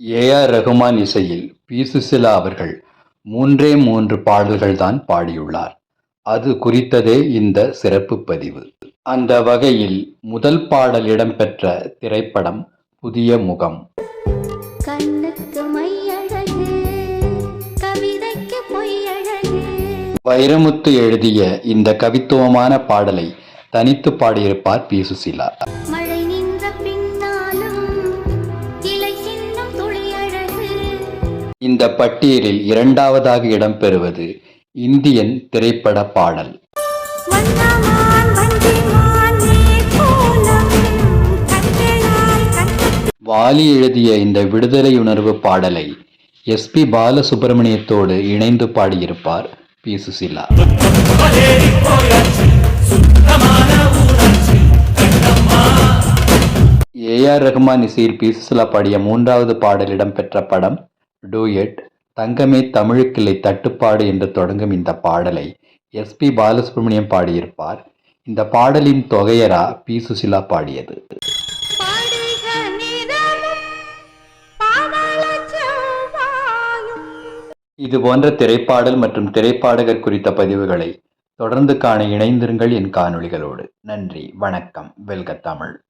A R Rahman இசையில் B Susheela அவர்கள் மூன்றே மூன்று பாடல்கள்தான் பாடியுள்ளார். அது குறித்ததே இந்த சிறப்பு பதிவு. அந்த வகையில் முதல் பாடல் இடம்பெற்ற திரைப்படம் புதிய முகம். வைரமுத்து எழுதிய இந்த கவித்துவமான பாடலை தனித்து பாடியிருப்பார் பி சுசிலா இந்த பட்டியலில் இரண்டாவதாக இடம்பெறுவது இந்தியன் திரைப்பட பாடல். வாலி எழுதிய இந்த விடுதலை உணர்வு பாடலை எஸ்பி பாலசுப்ரமணியத்தோடு இணைந்து பாடியிருப்பார் B Susheela. A R Rahman இசையில் பி சுசிலா பாடிய மூன்றாவது பாடல் இடம்பெற்ற படம் டூயட் தங்கமே தமிழுக்கில்லை தட்டுப்பாடு என்று தொடங்கும் இந்த பாடலை எஸ்பி பாலசுப்ரமணியம் பாடியிருப்பார். இந்த பாடலின் தொகையரா பி சுசிலா பாடியது. இது போன்ற திரைப்பாடல் மற்றும் திரைப்பாடகர் குறித்த பதிவுகளை தொடர்ந்து காண இணைந்திருங்கள் என் காணொளிகளோடு. நன்றி. வணக்கம். வெல்க தமிழ்.